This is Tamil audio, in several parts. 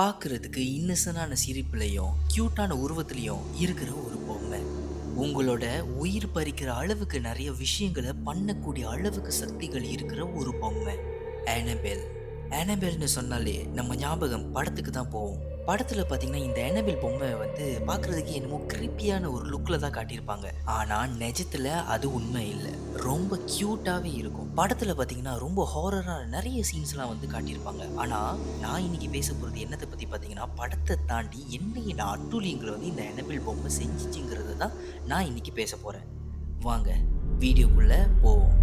பார்க்குறதுக்கு இன்னசென்டான சிரிப்புலையும் க்யூட்டான உருவத்துலையும் இருக்கிற ஒரு பொம்மை. உங்களோட உயிர் பறிக்கிற அளவுக்கு நிறைய விஷயங்களை பண்ணக்கூடிய அளவுக்கு சக்திகள் இருக்கிற ஒரு பொம்மை. ஆனபெல் ஆனபெல்னு சொன்னாலே நம்ம ஞாபகம் படத்துக்கு தான் போவோம் படத்தில் பார்த்தீங்கன்னா இந்த ஆனபெல் பொம்மை வந்து பார்க்குறதுக்கு என்னமோ கிரிப்பியான ஒரு லுக்கில் தான் காட்டியிருப்பாங்க. ஆனால் நிஜத்தில் அது உண்மை இல்லை. ரொம்ப க்யூட்டாகவே இருக்கும். படத்தில் பார்த்தீங்கன்னா ரொம்ப ஹாரராக நிறைய சீன்ஸ்லாம் வந்து காட்டியிருப்பாங்க. ஆனால் நான் இன்னைக்கு பேச போகிறது என்னத்தை பற்றி பார்த்தீங்கன்னா படத்தை தாண்டி என்ன அட்டூழியங்களை வந்து இந்த ஆனபெல் பொம்மை செஞ்சிச்சுங்கிறது தான் நான் இன்னைக்கு பேச போகிறேன் வாங்க வீடியோக்குள்ளே போவோம்.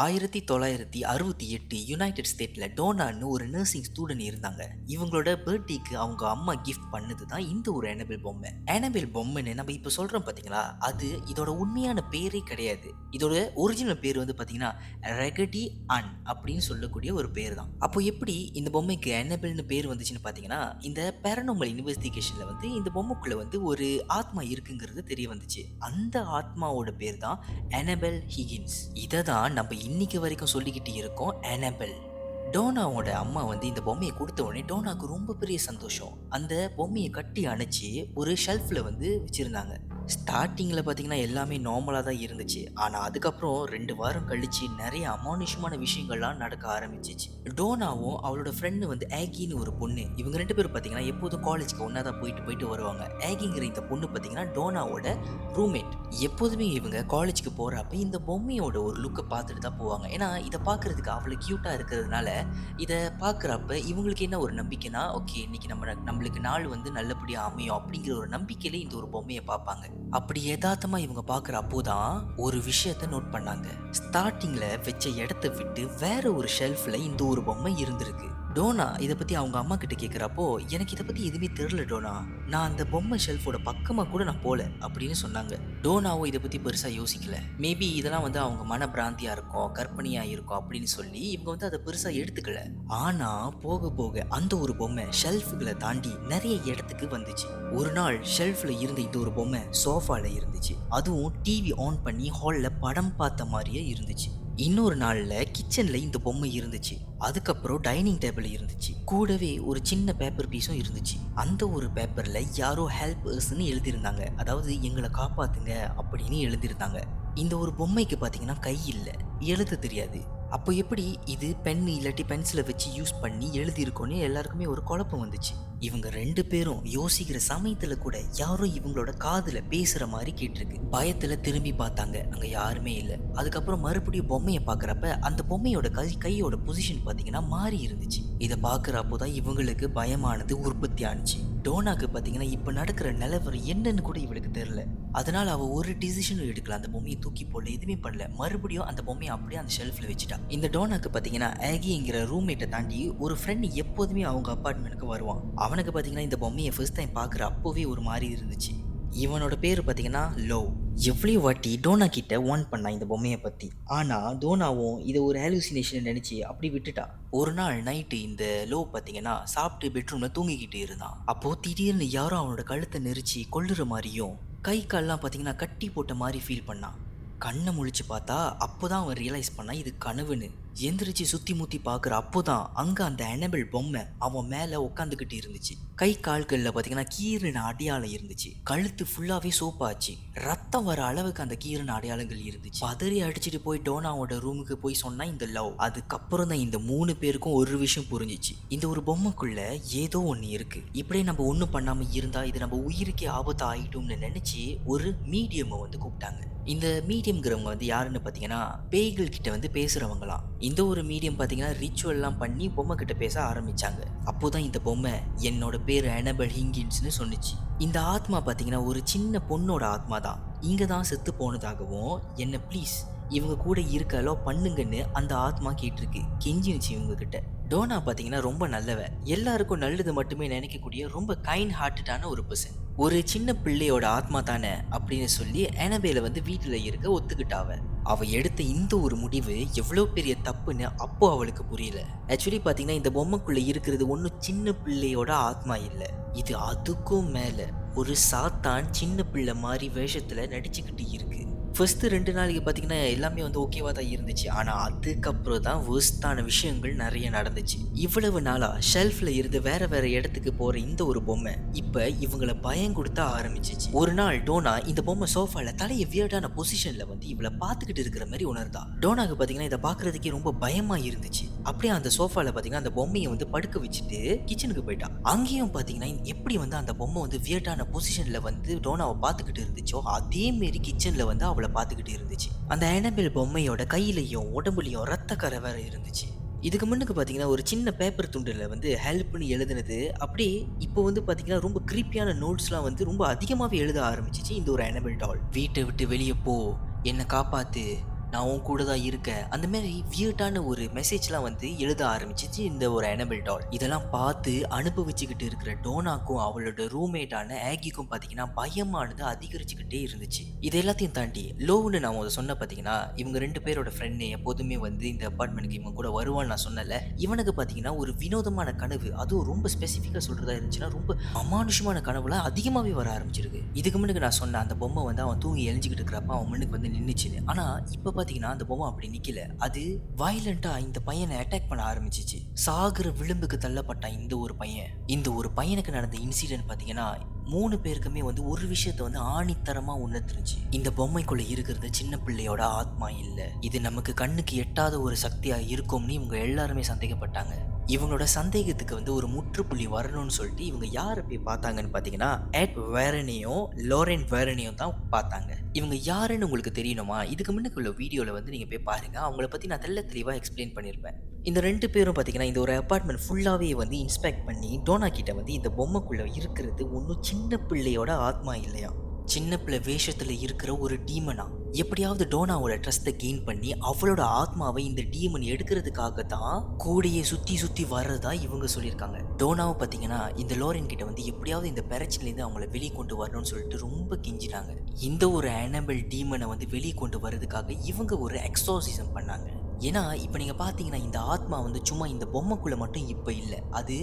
ஆயிரத்தி தொள்ளாயிரத்தி அறுபத்தி எட்டு யுனைடெட் ஸ்டேட்டில் டோனான்னு ஒரு நர்சிங் ஸ்டூடெண்ட் இருந்தாங்க. இவங்களோட பர்த்டேக்கு அவங்க அம்மா கிஃப்ட் பண்ணது தான் இந்த ஒரு எனபிள் பொம்மை. எனபிள் பொம்மைன்னு நம்ம இப்போ சொல்கிறோம் பார்த்தீங்களா அது இதோட உண்மையான பேரே கிடையாது. இதோட ஒரிஜினல் பேர் வந்து பார்த்தீங்கன்னா ரெகடி அன் அப்படின்னு சொல்லக்கூடிய ஒரு பேர் தான் அப்போ எப்படி இந்த பொம்மைக்கு எனபிள்னு பேர் வந்துச்சுன்னு பார்த்தீங்கன்னா இந்த பேரனோமல் இன்வெஸ்டிகேஷனில் வந்து இந்த பொம்மைக்குள்ளே வந்து ஒரு ஆத்மா இருக்குங்கிறது தெரிய வந்துச்சு. அந்த ஆத்மாவோட பேர் தான் எனபிள் ஹிகின்ஸ் இதை தான் நம்ம இன்னைக்கு வரைக்கும் சொல்லிக்கிட்டு இருக்கோம் அனபெல் டோனாவோட அம்மா வந்து இந்த பொம்மையை கொடுத்த உடனே டோனாக்கு ரொம்ப பெரிய சந்தோஷம். அந்த பொம்மையை கட்டி அணைச்சி ஒரு ஷெல்ஃபில் வந்து வச்சுருந்தாங்க. ஸ்டார்டிங்கில் பார்த்தீங்கன்னா எல்லாமே நார்மலாக தான் இருந்துச்சு. ஆனால் அதுக்கப்புறம் ரெண்டு வாரம் கழிச்சு நிறைய அமானுஷமான விஷயங்கள்லாம் நடக்க ஆரம்பிச்சிச்சு. டோனாவும் அவளோட ஃப்ரெண்டு வந்து ஆகின்னு ஒரு பொண்ணு. இவங்க ரெண்டு பேரும் பார்த்தீங்கன்னா எப்போதும் காலேஜ்க்கு ஒன்றா தான் போயிட்டு போயிட்டு வருவாங்க. ஆகிங்கிற இந்த பொண்ணு பார்த்தீங்கன்னா டோனாவோட ரூம்மேட் எப்போதுமே இவங்க காலேஜ்க்கு போகிறப்ப இந்த பொம்மையோட ஒரு லுக்கை பார்த்துட்டு தான் போவாங்க. ஏன்னா இதை பார்க்குறதுக்கு அவ்வளோ க்யூட்டாக இருக்கிறதுனால இதை பார்க்குறப்ப இவங்களுக்கு என்ன ஒரு நம்பிக்கைனா ஓகே இன்னைக்கு நம்ம நம்மளுக்கு நாள் வந்து நல்லபடியாக அமையும் அப்படிங்கிற ஒரு நம்பிக்கையில இந்த ஒரு பொம்மையை பார்ப்பாங்க. அப்படி யதார்த்தமாக இவங்க பார்க்குற அப்போதான் ஒரு விஷயத்த நோட் பண்ணாங்க. ஸ்டார்டிங்கில் வச்ச இடத்த விட்டு வேற ஒரு ஷெல்ஃபில் இந்த ஒரு பொம்மை இருந்திருக்கு. டோனா இதை பற்றி அவங்க அம்மா கிட்ட கேட்குறப்போ எனக்கு இதை பற்றி எதுவுமே தெரில டோனா. நான் அந்த பொம்மை ஷெல்ஃபோட பக்கமாக கூட நான் போகல அப்படின்னு சொன்னாங்க. டோனாவும் இதை பற்றி பெருசாக யோசிக்கல. மேபி இதெல்லாம் வந்து அவங்க மன பிராந்தியாக இருக்கும் கற்பனையாக இருக்கும் அப்படின்னு சொல்லி இவங்க வந்து அதை பெருசாக எடுத்துக்கல. ஆனால் போக போக அந்த ஒரு பொம்மை ஷெல்ஃபுகளை தாண்டி நிறைய இடத்துக்கு வந்துச்சு. ஒரு நாள் ஷெல்ஃபில் இருந்த இந்த ஒரு பொம்மை சோஃபாவில் இருந்துச்சு. அதுவும் டிவி ஆன் பண்ணி ஹாலில் படம் பார்த்த மாதிரியே இருந்துச்சு. இன்னொரு நாளில் கிச்சனில் இந்த பொம்மை இருந்துச்சு. அதுக்கப்புறம் டைனிங் டேபிள் இருந்துச்சு. கூடவே ஒரு சின்ன பேப்பர் பீஸும் இருந்துச்சு. அந்த ஒரு பேப்பரில் யாரோ ஹெல்பர்ஸ்னு எழுதியிருந்தாங்க. அதாவது எங்களை காப்பாத்துங்க அப்படின்னு எழுதியிருந்தாங்க. இந்த ஒரு பொம்மைக்கு பார்த்தீங்கன்னா கை இல்லை. எழுத தெரியாது. அப்போ எப்படி இது பென் இல்லாட்டி பென்சிலை வச்சு யூஸ் பண்ணி எழுதியிருக்கோன்னு எல்லாருக்குமே ஒரு குழப்பம் வந்துச்சு. இவங்க ரெண்டு பேரும் யோசிக்கிற சமயத்தில் கூட யாரும் இவங்களோட காதில் பேசுகிற மாதிரி கேட்டிருக்கு. பயத்தில் திரும்பி பார்த்தாங்க. அங்கே யாருமே இல்லை. அதுக்கப்புறம் மறுபடியும் பொம்மையை பார்க்குறப்ப அந்த பொம்மையோட கை கையோட பொசிஷன் பார்த்தீங்கன்னா மாறி இருந்துச்சு. இதை பார்க்குறப்போ தான் இவங்களுக்கு பயமானது உற்பத்தி ஆனிச்சு. டோனாக்கு பார்த்தீங்கன்னா இப்போ நடக்கிற நிலவரம் என்னன்னு கூட இவளுக்கு தெரில அதனால் அவள் ஒரு டிசிஷனும் எடுக்கல. அந்த பொம்மையை தூக்கி போடல எதுவுமே பண்ணல. மறுபடியும் அந்த பொம்மையை அப்படியே அந்த ஷெல்ஃபில் வச்சுட்டா. இந்த டோனாக்கு பார்த்தீங்கன்னா ஆகிங்கிற ரூம்மேட்டை தாண்டி ஒரு ஃப்ரெண்ட் எப்போதுமே அவங்க அப்பார்ட்மெண்ட்டுக்கு வருவான். அவனுக்கு பார்த்தீங்கன்னா இந்த பொம்மையை ஃபர்ஸ்ட் டைம் பார்க்குற அப்போவே ஒரு மாதிரி இருந்துச்சு. இவனோட பேர் பார்த்தீங்கன்னா லோ எவ்வளோ வாட்டி டோனா கிட்ட வார்ன் பண்ணா இந்த பொம்மையை பற்றி ஆனால் டோனாவும் இதை ஒரு ஹாலுசினேஷன் நினச்சி அப்படி விட்டுட்டா. ஒரு நாள் நைட்டு இந்த லோ பார்த்தீங்கன்னா சாப்பிட்டு பெட்ரூமில் தூங்கிக்கிட்டு இருந்தான். அப்போது திடீர்னு யாரோ அவனோட கழுத்தை நெரிச்சு கொள்ளுற மாதிரியும் கை கால்லாம் பார்த்தீங்கன்னா கட்டி போட்ட மாதிரி ஃபீல் பண்ணான். கண்ணை முழிச்சு பார்த்தா அப்போ தான் அவன் ரியலைஸ் பண்ணா இது கனவுன்னு. எந்திரிச்சு சுத்தி முத்தி பார்க்குற அப்போதான் அங்க அந்த அனபிள் பொம்மை அவன் மேல உட்காந்துக்கிட்டு இருந்துச்சு. கை கால்கள்ல பாத்தீங்கன்னா கீரின அடையாளம் இருந்துச்சு. கழுத்து ஃபுல்லாவே சோப்பாச்சு. ரத்தம் வர அளவுக்கு அந்த கீரின அடையாளங்கள் இருந்துச்சு. பதறி அடிச்சுட்டு போய் டோனாவோட ரூமுக்கு போய் சொன்னா இந்த லவ் அதுக்கப்புறம் தான் இந்த மூணு பேருக்கும் ஒரு விஷயம் புரிஞ்சிச்சு. இந்த ஒரு பொம்மைக்குள்ள ஏதோ ஒன்று இருக்கு. இப்படியே நம்ம ஒன்றும் பண்ணாம இருந்தா இது நம்ம உயிருக்கே ஆபத்து ஆயிடும்னு நினைச்சு ஒரு மீடியமை வந்து கூப்பிட்டாங்க. இந்த மீடியம்ங்கிறவங்க வந்து யாருன்னு பார்த்தீங்கன்னா பேய்கள் கிட்ட வந்து பேசுகிறவங்களாம் இந்த ஒரு மீடியம் பார்த்தீங்கன்னா ரிச்சுவல்லாம் பண்ணி பொம்மை கிட்ட பேச ஆரம்பிச்சாங்க. அப்போதான் இந்த பொம்மை என்னோட பேர் அனபல் ஹிங்கின்ஸ்னு சொன்னிச்சு. இந்த ஆத்மா பார்த்தீங்கன்னா ஒரு சின்ன பொண்ணோட ஆத்மா தான் இங்கே தான் செத்து போனதாகவும் என்ன ப்ளீஸ் இவங்க கூட இருக்க அலோ பண்ணுங்கன்னு அந்த ஆத்மா கேட்டிருக்கு. கெஞ்சினுச்சு இவங்க கிட்ட. டோனா பார்த்தீங்கன்னா ரொம்ப நல்லவ. எல்லாருக்கும் நல்லது மட்டுமே நினைக்கக்கூடிய ரொம்ப கைண்ட் ஹார்ட்டடான ஒரு பர்சன் ஒரு சின்ன பிள்ளையோட ஆத்மா தானே அப்படின்னு சொல்லி அனபேல வந்து வீட்டில் இருக்க ஒத்துக்கிட்டாவ. அவ எடுத்த இந்த ஒரு முடிவு எவ்வளோ பெரிய தப்புன்னு அப்போ அவளுக்கு புரியல. ஆக்சுவலி பார்த்தீங்கன்னா இந்த பொம்மைக்குள்ள இருக்கிறது ஒன்றும் சின்ன பிள்ளையோட ஆத்மா இல்லை. இது அதுக்கும் மேலே ஒரு சாத்தான் சின்ன பிள்ளை மாதிரி வேஷத்தில் நடிச்சுக்கிட்டு இருக்கு. ஃபஸ்ட்டு ரெண்டு நாளைக்கு பார்த்தீங்கன்னா எல்லாமே வந்து ஓகேவாக தான் இருந்துச்சு. ஆனால் அதுக்கப்புறம் தான் வேர்ஸ்டான விஷயங்கள் நிறைய நடந்துச்சு. இவ்வளவு நாளாக ஷெல்ஃபில் இருந்து வேற வேற இடத்துக்கு போகிற இந்த ஒரு பொம்மை இப்போ இவங்களை பயம் கொடுத்த ஆரம்பிச்சிச்சு. ஒரு நாள் டோனா இந்த பொம்மை சோஃபாவில் தலையை வியர்டான பொசிஷனில் வந்து இவளை பார்த்துக்கிட்டு இருக்கிற மாதிரி உணர்ந்தா. டோனாக்கு பார்த்தீங்கன்னா இதை பார்க்குறதுக்கே ரொம்ப பயமாக இருந்துச்சு. அப்படியே அந்த சோஃபால பார்த்தீங்கன்னா அந்த பொம்மையை வந்து படுக்க வச்சுட்டு கிச்சனுக்கு போயிட்டான் அங்கேயும் பார்த்தீங்கன்னா எப்படி வந்து அந்த பொம்மை வந்து வியர்டான பொசிஷன்ல வந்து டோனாவை பார்த்துக்கிட்டு இருந்துச்சோ அதே மாரி கிச்சன்ல வந்து அவளை பார்த்துக்கிட்டு இருந்துச்சு. அந்த அனபிள் பொம்மையோட கையிலையும் உடம்புலையும் ரத்த கரை வேற இருந்துச்சு. இதுக்கு முன்னுக்கு பார்த்தீங்கன்னா ஒரு சின்ன பேப்பர் துண்டில் வந்து ஹெல்ப்னு எழுதுனது. அப்படியே இப்போ வந்து பார்த்தீங்கன்னா ரொம்ப கிரிப்பியான நோட்ஸ்லாம் வந்து ரொம்ப அதிகமாகவே எழுத ஆரம்பிச்சிச்சு இந்த ஒரு அனபிள் டால் வீட்டை விட்டு வெளியே போ. என்னை காப்பாற்று நான் உன் கூட தான் இருக்கேன். அந்த மாதிரி வியர்டான ஒரு மெசேஜ்லாம் வந்து எழுத ஆரம்பிச்சிச்சு இந்த ஒரு அனபிள் டால் இதெல்லாம் பார்த்து அனுபவிச்சுக்கிட்டு இருக்கிற டோனாக்கும் அவளோட ரூம்மேட்டான ஆகிக்கும் பார்த்தீங்கன்னா பயமானது அதிகரிச்சுக்கிட்டே இருந்துச்சு. இது எல்லாத்தையும் தாண்டி லோவுன்னு நான் அதை சொன்ன பார்த்தீங்கன்னா இவங்க ரெண்டு பேரோட ஃப்ரெண்டு எப்போதுமே வந்து இந்த அப்பார்ட்மெண்ட்டுக்கு இவங்க கூட வருவான்னு நான் சொன்னல இவனுக்கு பார்த்தீங்கன்னா ஒரு வினோதமான கனவு. அதுவும் ரொம்ப ஸ்பெசிஃபிக்காக சொல்கிறதா இருந்துச்சுன்னா ரொம்ப அமானுஷமான கனவுலாம் அதிகமாகவே வர ஆரம்பிச்சிருக்கு இதுக்கு முன்னுக்கு நான் சொன்ன அந்த பொம்மை வந்து அவன் தூங்கி எழிஞ்சிக்கிட்டு இருக்கிறப்ப அவன் முன்னுக்கு வந்து நின்றுச்சுன்னு ஆனால் இப்போ பார்த்தீங்கன்னா அந்த பொம்மை அப்படி நிற்கல அது வயலண்ட்டாக இந்த பையனை அட்டாக் பண்ண ஆரம்பிச்சிச்சு. சாகுற விளிம்புக்கு தள்ளப்பட்டான் இந்த ஒரு பையன். இந்த ஒரு பையனுக்கு நடந்த இன்சிடென்ட் பார்த்தீங்கன்னா மூணு பேருக்குமே வந்து ஒரு விஷயத்த வந்து ஆணித்தரமா உணர்ந்துருச்சு இந்த பொம்மைக்குள்ள இருக்கிறது சின்ன பிள்ளையோட ஆத்மா இல்லை. இது நமக்கு கண்ணுக்கு எட்டாத ஒரு சக்தியாக இருக்கும்னு இவங்க எல்லாருமே சந்தேகப்பட்டாங்க. இவங்களோட சந்தேகத்துக்கு வந்து ஒரு முற்றுப்புள்ளி வரணும்னு சொல்லிட்டு இவங்க யாரை போய் பார்த்தாங்கன்னு பார்த்தீங்கன்னா எட் வேரனையும் லோரன் வேரனையும் தான் பார்த்தாங்க. இவங்க யாருன்னு உங்களுக்கு தெரியணுமா? இதுக்கு முன்னுக்கு உள்ள வீடியோவில் வந்து நீங்கள் போய் பாருங்கள் அவங்கள பற்றி நான் தெல்ல தெளிவாக எக்ஸ்பிளைன் பண்ணியிருப்பேன் இந்த ரெண்டு பேரும் பார்த்தீங்கன்னா இந்த ஒரு அப்பார்ட்மெண்ட் ஃபுல்லாகவே வந்து இன்ஸ்பெக்ட் பண்ணி டோனா கிட்ட வந்து இந்த பொம்மைக்குள்ளே இருக்கிறது ஒன்றும் சின்ன பிள்ளையோட ஆத்மா இல்லையா சின்ன பிள்ளை வேஷத்தில் இருக்கிற ஒரு டீமனா எப்படியாவது டோனாவோட ட்ரஸ்ட்டை கெயின் பண்ணி அவளோட ஆத்மாவை இந்த டீமன் எடுக்கிறதுக்காக தான் கூடையே சுற்றி சுற்றி வர்றதா இவங்க சொல்லியிருக்காங்க. டோனாவை பார்த்தீங்கன்னா இந்த லோரன் கிட்ட வந்து எப்படியாவது இந்த பிரச்சனையிலேருந்து அவங்கள வெளியே கொண்டு வரணும்னு சொல்லிட்டு ரொம்ப கெஞ்சினாங்க. இந்த ஒரு அனபிள் டீமனை வந்து வெளியே கொண்டு வர்றதுக்காக இவங்க ஒரு எக்ஸோசிசம் பண்ணாங்க. ஏன்னா இப்போ நீங்கள் பார்த்தீங்கன்னா இந்த ஆத்மா வந்து சும்மா இந்த பொம்மைக்குள்ளே மட்டும் இப்போ இல்லை. அது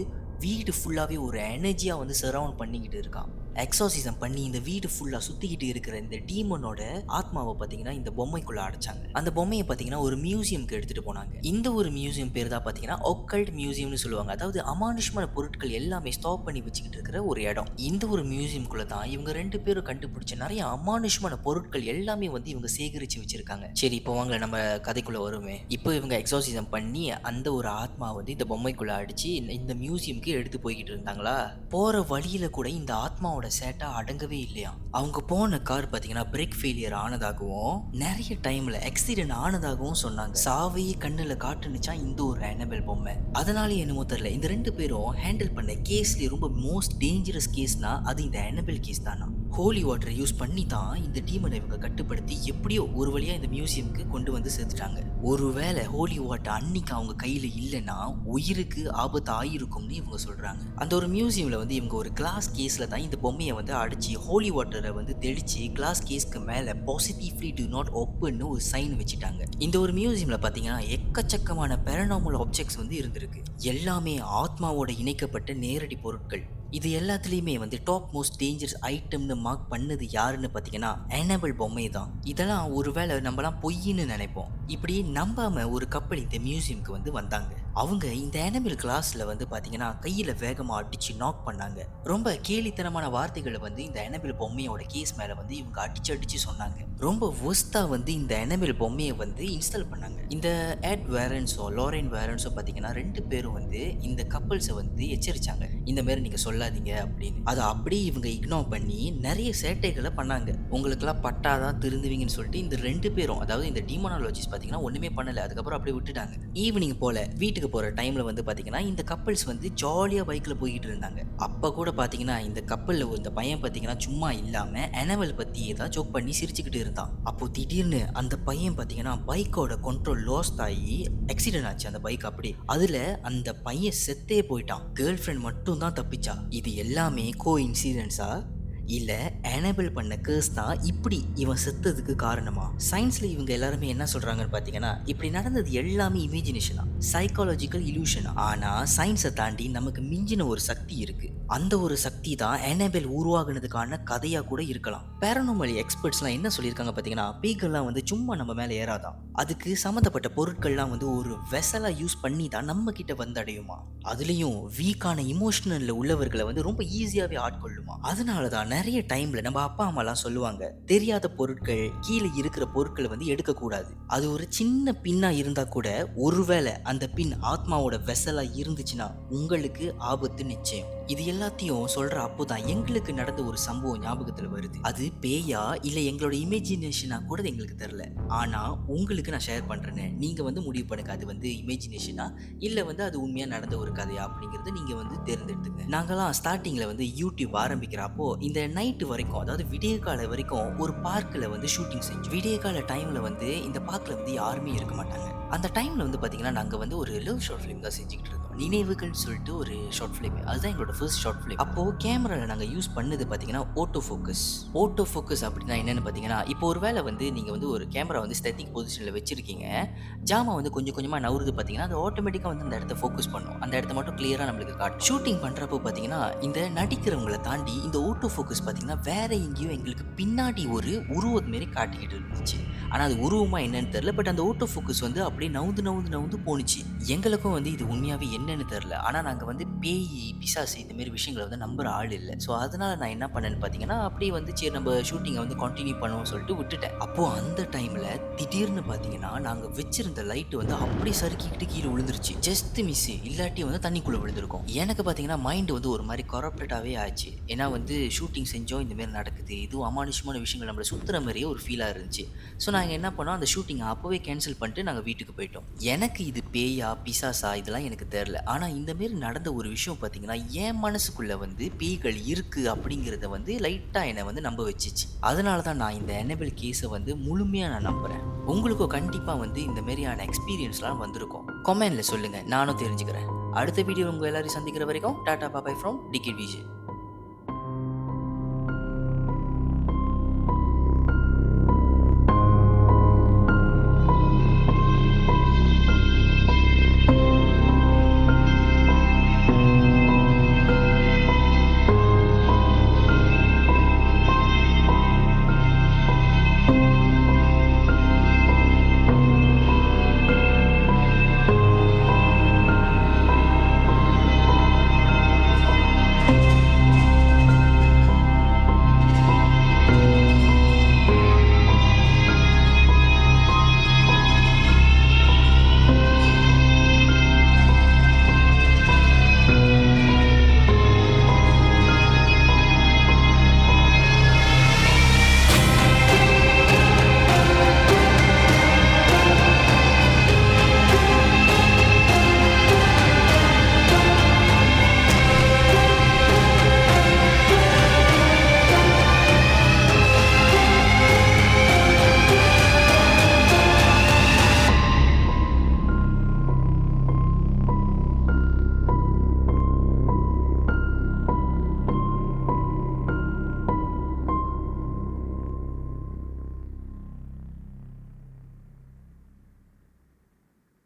வீடு ஃபுல்லாகவே ஒரு எனர்ஜியாக வந்து சரவுண்ட் பண்ணிக்கிட்டு இருக்கான் எக்ஸாசிசம் பண்ணி இந்த வீடு ஃபுல்லாக சுற்றிக்கிட்டு இருக்கிற இந்த டீமனோட ஆத்மாவை பார்த்தீங்கன்னா இந்த பொம்மைக்குள்ளே அடைச்சாங்க. அந்த பொம்மையை பார்த்தீங்கன்னா ஒரு மியூசியம்க்கு எடுத்துகிட்டு போனாங்க. இந்த ஒரு மியூசியம் பேர் தான் பார்த்தீங்கன்னா ஒக்கல்ட் மியூசியம்னு சொல்லுவாங்க. அதாவது அமானுஷ்மான பொருட்கள் எல்லாமே ஸ்டாப் பண்ணி வச்சுக்கிட்டு இருக்கிற ஒரு இடம். இந்த ஒரு மியூசியம்குள்ளே தான் இவங்க ரெண்டு பேரும் கண்டுபிடிச்ச நிறைய அமானுஷ்மான பொருட்கள் எல்லாமே வந்து இவங்க சேகரித்து வச்சிருக்காங்க. சரி இப்போ வாங்க நம்ம கதைக்குள்ளே வருமே. இப்போ இவங்க எக்ஸாசிசம் பண்ணி அந்த ஒரு ஆத்மா வந்து இந்த பொம்மைக்குள்ளே அடித்து இந்த மியூசியம்க்கு எடுத்து போய்கிட்டு இருந்தாங்களா? போகிற வழியில் கூட இந்த ஆத்மாவோட சேட்டா அடங்கவே இல்லையா? அவங்க போன கார் பார்த்தீங்கன்னா பிரேக் ஃபெயிலியர் ஆனதாகவும் நிறைய டைமில் ஆக்சிடென்ட் ஆனதாகவும் சொன்னாங்க. சாவையே கண்ணில் காட்டுனுச்சா இந்த ஒரு அனபெல் பொம்மை. அதனால என்னமோ தெரியல. இந்த ரெண்டு பேரும் ஹேண்டில் பண்ண கேஸ்லேயே ரொம்ப மோஸ்ட் டேஞ்சரஸ் கேஸ்னா அது இந்த அனபெல் கேஸ் தானா? ஹோலி வாட்டரை யூஸ் பண்ணி தான் இந்த டீமனை இவங்க கட்டுப்படுத்தி எப்படியோ ஒரு வழியாக இந்த மியூசியம்க்கு கொண்டு வந்து சேர்த்துட்டாங்க. ஒருவேளை ஹோலி வாட்டர் அன்னைக்கு அவங்க கையில் இல்லைன்னா உயிருக்கு ஆபத்து ஆயிருக்கும்னு இவங்க சொல்கிறாங்க அந்த ஒரு மியூசியமில் வந்து இவங்க ஒரு கிளாஸ் கேஸில் தான் இந்த பொம்மையை வந்து அடித்து ஹோலி வாட்டரை வந்து தெளித்து கிளாஸ் கேஸ்க்கு மேலே பாசிட்டிவ்லி டு நாட் ஓப்பன்னு ஒரு சைன் வச்சுட்டாங்க. இந்த ஒரு மியூசியமில் பார்த்தீங்கன்னா எக்கச்சக்கமான பேரனாமல் ஆப்ஜெக்ட்ஸ் வந்து இருந்திருக்கு. எல்லாமே ஆத்மாவோட இணைக்கப்பட்ட நேரடி பொருட்கள். இது எல்லாத்துலேயுமே வந்து டாப் மோஸ்ட் டேஞ்சரஸ் ஐட்டம்னு மார்க் பண்ணது யாருன்னு பார்த்தீங்கன்னா அனபிள் பொம்மை தான். இதெல்லாம் ஒருவேளை நம்மலாம் பொய்ன்னு நினைப்போம். இப்படியே நம்பாமல் ஒரு கப்பல் இந்த மியூசியம்க்கு வந்து வந்தாங்க. அவங்க இந்த அனபிள் கிளாஸில் வந்து பார்த்தீங்கன்னா கையில் வேகமாக அடித்து நாக் பண்ணாங்க. ரொம்ப கேலித்தனமான வார்த்தைகளை வந்து இந்த அனபிள் பொம்மையோட கேஸ் மேலே வந்து இவங்க அடிச்சு அடித்து சொன்னாங்க. ரொம்ப ஒஸ்ட்டாக வந்து இந்த அனபிள் பொம்மையை வந்து இன்ஸ்டால் பண்ணாங்க. இந்த ஆட் வேரன்ஸோ லோரன் வேரன்ஸோ பார்த்தீங்கன்னா ரெண்டு பேரும் வந்து இந்த கப்பல்ஸை வந்து எச்சரித்தாங்க இந்த மாதிரி நீங்கள் சொல்லாதீங்க அப்படின்னு. அதை அப்படியே இவங்க இக்னோர் பண்ணி நிறைய சேட்டைகளை பண்ணாங்க. உங்களுக்கெல்லாம் பட்டாதான் திருந்துவீங்கன்னு சொல்லிட்டு இந்த ரெண்டு பேரும் அதாவது இந்த டீமானாலஜிஸ் பார்த்தீங்கன்னா ஒன்றுமே பண்ணலை. அதுக்கப்புறம் அப்படியே விட்டுட்டாங்க. ஈவினிங் போல் வீட்டுக்கு வீட்டுக்கு போகிற டைமில் வந்து பார்த்தீங்கன்னா இந்த கப்பல்ஸ் வந்து ஜாலியாக பைக்கில் போய்கிட்டு இருந்தாங்க. அப்போ கூட பார்த்தீங்கன்னா இந்த கப்பலில் இந்த பையன் பார்த்தீங்கன்னா சும்மா இல்லாமல் அனவல் பற்றி ஏதாவது ஜோக் பண்ணி சிரிச்சுக்கிட்டு இருந்தான். அப்போது திடீர்னு அந்த பையன் பார்த்தீங்கன்னா பைக்கோட கண்ட்ரோல் லாஸ்ட் ஆகி ஆக்சிடென்ட் ஆச்சு அந்த பைக் அப்படி அதில் அந்த பையன் செத்தே போயிட்டான். கேர்ள் ஃப்ரெண்ட் மட்டும் தான் தப்பிச்சா இது எல்லாமே கோ இன்சிடென்ட்ஸாக இல்லை எனேபிள் பண்ண கேர்ஸ் தான் இப்படி இவன் செத்ததுக்கு காரணமா? சயின்ஸில் இவங்க எல்லாருமே என்ன சொல்கிறாங்கன்னு பார்த்தீங்கன்னா இப்படி நடந்தது எல்லாமே இமேஜினேஷனா சைக்காலஜிக்கல் இலூஷனா ஆனால் சயின்ஸை தாண்டி நமக்கு மிஞ்சின ஒரு சக்தி இருக்குது அந்த ஒரு சக்தி தான் எனேபிள் உருவாகினதுக்கான கதையாக கூட இருக்கலாம். பேரனோமல் எக்ஸ்பர்ட்ஸ்லாம் என்ன சொல்லியிருக்காங்க பார்த்தீங்கன்னா பேய்கள்லாம் வந்து சும்மா நம்ம மேலே ஏறாதான் அதுக்கு சம்மந்தப்பட்ட பொருட்கள்லாம் வந்து ஒரு வெசலாக யூஸ் பண்ணி தான் நம்ம கிட்ட வந்தடையுமா அதுலேயும் வீக்கான இமோஷனலில் உள்ளவர்களை வந்து ரொம்ப ஈஸியாகவே ஆட்கொள்ளுமா? அதனால தான் நிறைய டைம்ல நம்ம அப்பா அம்மாலாம் சொல்லுவாங்க தெரியாத பொருட்கள் கீழே இருக்கிற பொருட்களை வந்து எடுக்கக்கூடாது. அது ஒரு சின்ன பின்னா இருந்தா கூட ஒருவேளை அந்த பின் ஆத்மாவோட வெசலா இருந்துச்சுன்னா உங்களுக்கு ஆபத்து நிச்சயம். இது எல்லாத்தையும் சொல்ற அப்போதான் எங்களுக்கு நடந்த ஒரு சம்பவம் ஞாபகத்துல வருது. அது பேயா இல்ல எங்களோட இமேஜினேஷனா கூட எங்களுக்கு தெரியல. ஆனா உங்களுக்கு நான் ஷேர் பண்றேன்னு நீங்க வந்து முடிவு பண்ணுங்க அது வந்து இமேஜினேஷனா இல்ல வந்து அது உண்மையா நடந்த ஒரு கதையா அப்படிங்கறத நீங்க வந்து தேர்ந்தெடுத்துங்க. நாங்களாம் ஸ்டார்டிங்ல வந்து யூடியூப் ஆரம்பிக்கிறப்போ இந்த நைட்டு வரைக்கும் அதாவது விடிய கால வரைக்கும் ஒரு பார்க்கில் வந்து ஷூட்டிங் செஞ்சு விடிய கால டைமில் வந்து இந்த பார்க்கில் வந்து யாருமே இருக்க மாட்டாங்க. அந்த டைமில் வந்து பார்த்தீங்கன்னா நாங்கள் வந்து ஒரு லவ் ஷார்ட் ஃபிலிம் தான் செஞ்சுக்கிட்டு இருந்தோம். நினைவுகள்னு சொல்லிட்டு ஒரு ஷார்ட் ஃபிலிம் அதுதான் எங்களோட ஃபர்ஸ்ட் ஷார்ட் ஃபிலிம் அப்போது கேமராவில் நாங்கள் யூஸ் பண்ணது பார்த்தீங்கன்னா ஓட்டோ ஃபோக்கஸ் ஓட்டோ ஃபோக்கஸ் அப்படின்னா என்னென்னு பார்த்தீங்கன்னா இப்போ ஒரு வேளை வந்து நீங்கள் வந்து ஒரு கேமரா வந்து ஸ்டெட்டிக் பொசிஷனில் வச்சுருக்கீங்க ஜாமா வந்து கொஞ்சம் கொஞ்சமாக நவுறுது பார்த்தீங்கன்னா அது ஆட்டோமேட்டிக்காக வந்து அந்த இடத்த ஃபோக்கஸ் பண்ணும். அந்த இடத்த மட்டும் கிளியராக நம்மளுக்கு காட்டும். ஷூட்டிங் பண்ணுறப்போ பார்த்தீங்கன்னா இந்த நடிக்கிறவங்களை தாண்டி இந்த ஓட்டோ ஃபோக்கஸ் பார்த்தீங்கன்னா வேற எங்கேயோ எங்களுக்கு பின்னாடி ஒரு உருவம் மாரி காட்டிக்கிட்டு இருந்துச்சு. ஆனால் அது உருவமா என்னன்னு தெரில பட் அந்த ஓட்டோ ஃபோக்கஸ் வந்து அப்படியே நவுந்து நவுந்து நவுந்து போணுச்சு. எங்களுக்கும் வந்து இது உண்மையாகவே என்னன்னு தெரில ஆனால் நாங்கள் வந்து பேய் பிசாசு இந்த மாதிரி விஷயங்களை வந்து நம்புற ஆள் இல்லை. ஸோ அதனால் நான் என்ன பண்ணேன்னு பார்த்தீங்கன்னா அப்படியே வந்து சரி நம்ம ஷூட்டிங்கை வந்து கண்டினியூ பண்ணுவோம் சொல்லிட்டு விட்டுட்டேன். அப்போது அந்த டைமில் திடீர்னு பார்த்தீங்கன்னா நாங்கள் வச்சிருந்த லைட்டு வந்து அப்படியே சறுக்கிக்கிட்டு கீழே விழுந்துருச்சு. ஜஸ்ட் மிஸ் இல்லாட்டி வந்து தண்ணிக்குள்ளே விழுந்திருக்கும். எனக்கு பார்த்தீங்கன்னா மைண்டு வந்து ஒரு மாதிரி கொரப்டேட்டாகவே ஆச்சு. ஏன்னா வந்து ஷூட்டிங் செஞ்சோம் இந்த மாதிரி நடக்குது. இதுவும் அமானுஷமான விஷயங்கள் நம்மளை சுற்றுற மாதிரியே ஒரு ஃபீலாக இருந்துச்சு. ஸோ நாங்கள் என்ன பண்ணோம் அந்த ஷூட்டிங்கை அப்போவே கேன்சல் பண்ணிட்டு நாங்கள் வீட்டுக்கு போயிட்டோம். எனக்கு இது பேயா பிசாசா இதெல்லாம் எனக்கு தெரில ஆனால் இந்த மாரி நடந்த ஒரு விஷயம் பார்த்தீங்கன்னா என் மனசுக்குள்ளே வந்து பேய்கள் இருக்குது அப்படிங்கிறத வந்து லைட்டாக என்னை வந்து நம்ப வச்சிச்சு. அதனால தான் நான் இந்த எனபிள் கேஸை வந்து முழுமையாக நான் நம்புகிறேன் உங்களுக்கும் கண்டிப்பாக வந்து இந்த மாதிரியான எக்ஸ்பீரியன்ஸ்லாம் வந்திருக்கும். கொமெண்டில் சொல்லுங்கள் நானும் தெரிஞ்சுக்கிறேன். அடுத்த வீடியோ உங்கள் எல்லாரையும் சந்திக்கிற வரைக்கும் tata bye bye from ticket Vijay